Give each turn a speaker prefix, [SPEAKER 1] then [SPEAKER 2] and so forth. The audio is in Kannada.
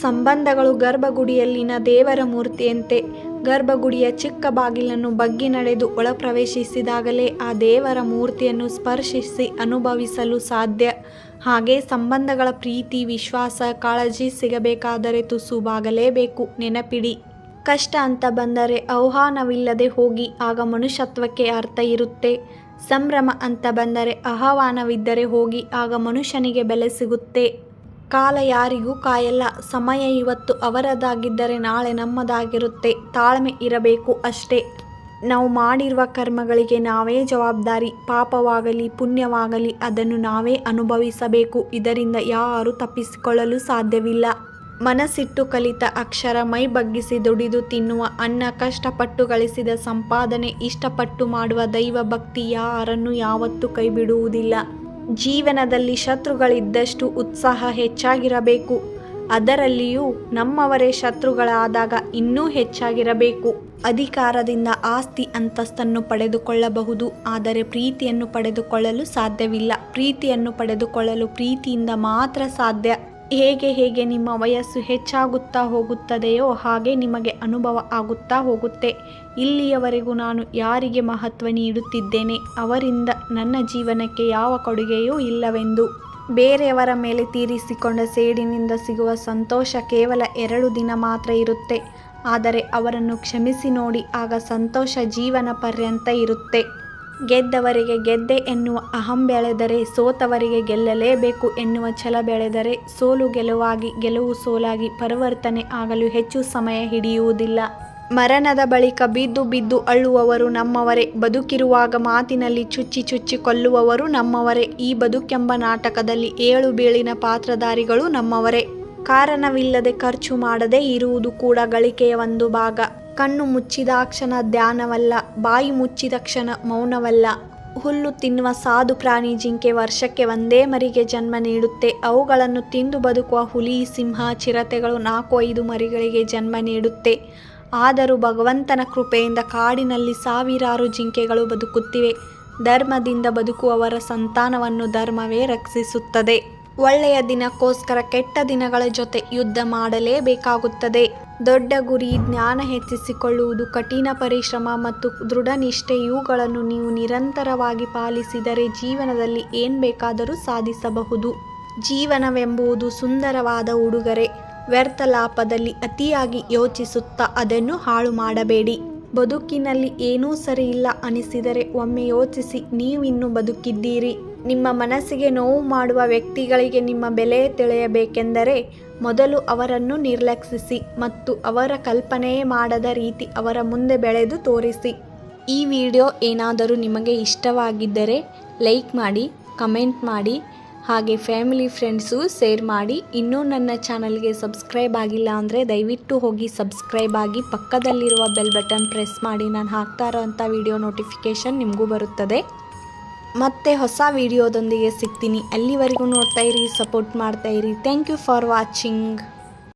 [SPEAKER 1] ಸಂಬಂಧಗಳು ಗರ್ಭಗುಡಿಯಲ್ಲಿನ ದೇವರ ಮೂರ್ತಿಯಂತೆ. ಗರ್ಭಗುಡಿಯ ಚಿಕ್ಕ ಬಾಗಿಲನ್ನು ಬಗ್ಗಿ ನಡೆದು ಒಳಪ್ರವೇಶಿಸಿದಾಗಲೇ ಆ ದೇವರ ಮೂರ್ತಿಯನ್ನು ಸ್ಪರ್ಶಿಸಿ ಅನುಭವಿಸಲು ಸಾಧ್ಯ. ಹಾಗೆ ಸಂಬಂಧಗಳ ಪ್ರೀತಿ, ವಿಶ್ವಾಸ, ಕಾಳಜಿ ಸಿಗಬೇಕಾದರೆ ತುಸು ಬಾಗಲೇಬೇಕು. ನೆನಪಿಡಿ. ಕಷ್ಟ ಅಂತ ಬಂದರೆ ಆಹ್ವಾನವಿಲ್ಲದೆ ಹೋಗಿ ಆಗ ಮನುಷ್ಯತ್ವಕ್ಕೆ ಅರ್ಥ ಇರುತ್ತೆ. ಸಂಭ್ರಮ ಅಂತ ಬಂದರೆ ಆಹ್ವಾನವಿದ್ದರೆ ಹೋಗಿ ಆಗ ಮನುಷ್ಯನಿಗೆ ಬೆಲೆ ಸಿಗುತ್ತೆ. ಕಾಲ ಯಾರಿಗೂ ಕಾಯಲ್ಲ. ಸಮಯ ಇವತ್ತು ಅವರದಾಗಿದ್ದರೆ ನಾಳೆ ನಮ್ಮದಾಗಿರುತ್ತೆ. ತಾಳ್ಮೆ ಇರಬೇಕು ಅಷ್ಟೇ. ನಾವು ಮಾಡಿರುವ ಕರ್ಮಗಳಿಗೆ ನಾವೇ ಜವಾಬ್ದಾರಿ. ಪಾಪವಾಗಲಿ, ಪುಣ್ಯವಾಗಲಿ ಅದನ್ನು ನಾವೇ ಅನುಭವಿಸಬೇಕು. ಇದರಿಂದ ಯಾರೂ ತಪ್ಪಿಸಿಕೊಳ್ಳಲು ಸಾಧ್ಯವಿಲ್ಲ. ಮನಸ್ಸಿಟ್ಟು ಕಲಿತ ಅಕ್ಷರ ಮೈ ಬಗ್ಗಿಸಿ ದುಡಿದು ತಿನ್ನುವ, ಅನ್ನ ಕಷ್ಟಪಟ್ಟು ಗಳಿಸಿದ ಸಂಪಾದನೆ, ಇಷ್ಟಪಟ್ಟು ಮಾಡುವ ದೈವ ಭಕ್ತಿ ಯಾರನ್ನು ಯಾವತ್ತೂ ಕೈಬಿಡುವುದಿಲ್ಲ. ಜೀವನದಲ್ಲಿ ಶತ್ರುಗಳಿದ್ದಷ್ಟು ಉತ್ಸಾಹ ಹೆಚ್ಚಾಗಿರಬೇಕು. ಅದರಲ್ಲಿಯೂ ನಮ್ಮವರೇ ಶತ್ರುಗಳಾದಾಗ ಇನ್ನೂ ಹೆಚ್ಚಾಗಿರಬೇಕು. ಅಧಿಕಾರದಿಂದ ಆಸ್ತಿ ಅಂತಸ್ತನ್ನು ಪಡೆದುಕೊಳ್ಳಬಹುದು. ಆದರೆ ಪ್ರೀತಿಯನ್ನು ಪಡೆದುಕೊಳ್ಳಲು ಸಾಧ್ಯವಿಲ್ಲ. ಪ್ರೀತಿಯನ್ನು ಪಡೆದುಕೊಳ್ಳಲು ಪ್ರೀತಿಯಿಂದ ಮಾತ್ರ ಸಾಧ್ಯ. ಹೇಗೆ ಹೇಗೆ ನಿಮ್ಮ ವಯಸ್ಸು ಹೆಚ್ಚಾಗುತ್ತಾ ಹೋಗುತ್ತದೆಯೋ ಹಾಗೆ ನಿಮಗೆ ಅನುಭವ ಆಗುತ್ತಾ ಹೋಗುತ್ತೆ. ಇಲ್ಲಿಯವರೆಗೂ ನಾನು ಯಾರಿಗೆ ಮಹತ್ವ ನೀಡುತ್ತಿದ್ದೇನೆ? ಅವರಿಂದ ನನ್ನ ಜೀವನಕ್ಕೆ ಯಾವ ಕೊಡುಗೆಯೂ ಇಲ್ಲವೆಂದು. ಬೇರೆಯವರ ಮೇಲೆ ತೀರಿಸಿಕೊಂಡ ಸೇಡಿನಿಂದ ಸಿಗುವ ಸಂತೋಷ ಕೇವಲ ಎರಡು ದಿನ ಮಾತ್ರ ಇರುತ್ತೆ. ಆದರೆ ಅವರನ್ನು ಕ್ಷಮಿಸಿ ನೋಡಿ ಆಗ ಸಂತೋಷ ಜೀವನ ಪರ್ಯಂತ ಇರುತ್ತೆ. ಗೆದ್ದವರಿಗೆ ಗೆದ್ದೆ ಎನ್ನುವ ಅಹಂ ಬೆಳೆದರೆ ಸೋತವರಿಗೆ ಗೆಲ್ಲಲೇಬೇಕು ಎನ್ನುವ ಛಲ ಬೆಳೆದರೆ ಸೋಲು ಗೆಲುವಾಗಿ, ಗೆಲುವು ಸೋಲಾಗಿ ಪರಿವರ್ತನೆ ಆಗಲು ಹೆಚ್ಚು ಸಮಯ ಹಿಡಿಯುವುದಿಲ್ಲ. ಮರಣದ ಬಳಿಕ ಬಿದ್ದು ಬಿದ್ದು ಅಳ್ಳುವವರು ನಮ್ಮವರೇ, ಬದುಕಿರುವಾಗ ಮಾತಿನಲ್ಲಿ ಚುಚ್ಚಿ ಚುಚ್ಚಿ ಕೊಲ್ಲುವವರು ನಮ್ಮವರೇ, ಈ ಬದುಕೆಂಬ ನಾಟಕದಲ್ಲಿ ಏಳು ಬೀಳಿನ ಪಾತ್ರಧಾರಿಗಳು ನಮ್ಮವರೇ. ಕಾರಣವಿಲ್ಲದೆ ಖರ್ಚು ಮಾಡದೆ ಇರುವುದು ಕೂಡ ಗಳಿಕೆಯ ಒಂದು ಭಾಗ. ಕಣ್ಣು ಮುಚ್ಚಿದ ಕ್ಷಣ ಧ್ಯಾನವಲ್ಲ, ಬಾಯಿ ಮುಚ್ಚಿದ ಕ್ಷಣ ಮೌನವಲ್ಲ. ಹುಲ್ಲು ತಿನ್ನುವ ಸಾಧು ಪ್ರಾಣಿ ಜಿಂಕೆ ವರ್ಷಕ್ಕೆ ಒಂದೇ ಮರಿಗೆ ಜನ್ಮ ನೀಡುತ್ತೆ. ಅವುಗಳನ್ನು ತಿಂದು ಬದುಕುವ ಹುಲಿ, ಸಿಂಹ, ಚಿರತೆಗಳು ನಾಲ್ಕು ಐದು ಮರಿಗಳಿಗೆ ಜನ್ಮ ನೀಡುತ್ತೆ. ಆದರೂ ಭಗವಂತನ ಕೃಪೆಯಿಂದ ಕಾಡಿನಲ್ಲಿ ಸಾವಿರಾರು ಜಿಂಕೆಗಳು ಬದುಕುತ್ತಿವೆ. ಧರ್ಮದಿಂದ ಬದುಕುವವರ ಸಂತಾನವನ್ನು ಧರ್ಮವೇ ರಕ್ಷಿಸುತ್ತದೆ. ಒಳ್ಳೆಯ ದಿನಕ್ಕೋಸ್ಕರ ಕೆಟ್ಟ ದಿನಗಳ ಜೊತೆ ಯುದ್ಧ ಮಾಡಲೇಬೇಕಾಗುತ್ತದೆ. ದೊಡ್ಡ ಗುರಿ ಜ್ಞಾನ ಹೆಚ್ಚಿಸಿಕೊಳ್ಳುವುದು ಕಠಿಣ ಪರಿಶ್ರಮ ಮತ್ತು ದೃಢನಿಷ್ಠೆ. ಇವುಗಳನ್ನು ನೀವು ನಿರಂತರವಾಗಿ ಪಾಲಿಸಿದರೆ ಜೀವನದಲ್ಲಿ ಏನು ಬೇಕಾದರೂ ಸಾಧಿಸಬಹುದು. ಜೀವನವೆಂಬುದು ಸುಂದರವಾದ ಉಡುಗೊರೆ. ವ್ಯರ್ಥ ಲಾಭದಲ್ಲಿ ಅತಿಯಾಗಿ ಯೋಚಿಸುತ್ತಾ ಅದನ್ನು ಹಾಳು ಮಾಡಬೇಡಿ. ಬದುಕಿನಲ್ಲಿ ಏನೂ ಸರಿಯಿಲ್ಲ ಅನಿಸಿದರೆ ಒಮ್ಮೆ ಯೋಚಿಸಿ ನೀವಿನ್ನೂ ಬದುಕಿದ್ದೀರಿ. ನಿಮ್ಮ ಮನಸ್ಸಿಗೆ ನೋವು ಮಾಡುವ ವ್ಯಕ್ತಿಗಳಿಗೆ ನಿಮ್ಮ ಬೆಲೆ ತಿಳಿಯಬೇಕೆಂದರೆ ಮೊದಲು ಅವರನ್ನು ನಿರ್ಲಕ್ಷಿಸಿ ಮತ್ತು ಅವರ ಕಲ್ಪನೆಯೇ ಮಾಡದ ರೀತಿ ಅವರ ಮುಂದೆ ಬೆಳೆದು ತೋರಿಸಿ. ಈ ವಿಡಿಯೋ ಏನಾದರೂ ನಿಮಗೆ ಇಷ್ಟವಾಗಿದ್ದರೆ ಲೈಕ್ ಮಾಡಿ, ಕಮೆಂಟ್ ಮಾಡಿ, ಹಾಗೆ ಫ್ಯಾಮಿಲಿ ಫ್ರೆಂಡ್ಸು ಶೇರ್ ಮಾಡಿ. ಇನ್ನೂ ನನ್ನ ಚಾನಲ್ಗೆ ಸಬ್ಸ್ಕ್ರೈಬ್ ಆಗಿಲ್ಲ ಅಂದರೆ ದಯವಿಟ್ಟು ಹೋಗಿ ಸಬ್ಸ್ಕ್ರೈಬ್ ಆಗಿ ಪಕ್ಕದಲ್ಲಿರುವ ಬೆಲ್ ಬಟನ್ ಪ್ರೆಸ್ ಮಾಡಿ. ನಾನು ಹಾಕ್ತಾ ಇರೋವಂಥ ವಿಡಿಯೋ ನೋಟಿಫಿಕೇಷನ್ ನಿಮಗೂ ಬರುತ್ತದೆ. ಮತ್ತೆ ಹೊಸ ವಿಡಿಯೋದೊಂದಿಗೆ ಸಿಗ್ತೀನಿ. ಅಲ್ಲಿವರೆಗೂ ನೋಡ್ತಾ ಇರಿ ಸಪೋರ್ಟ್ ಮಾಡ್ತಾ ಇರಿ. Thank you for watching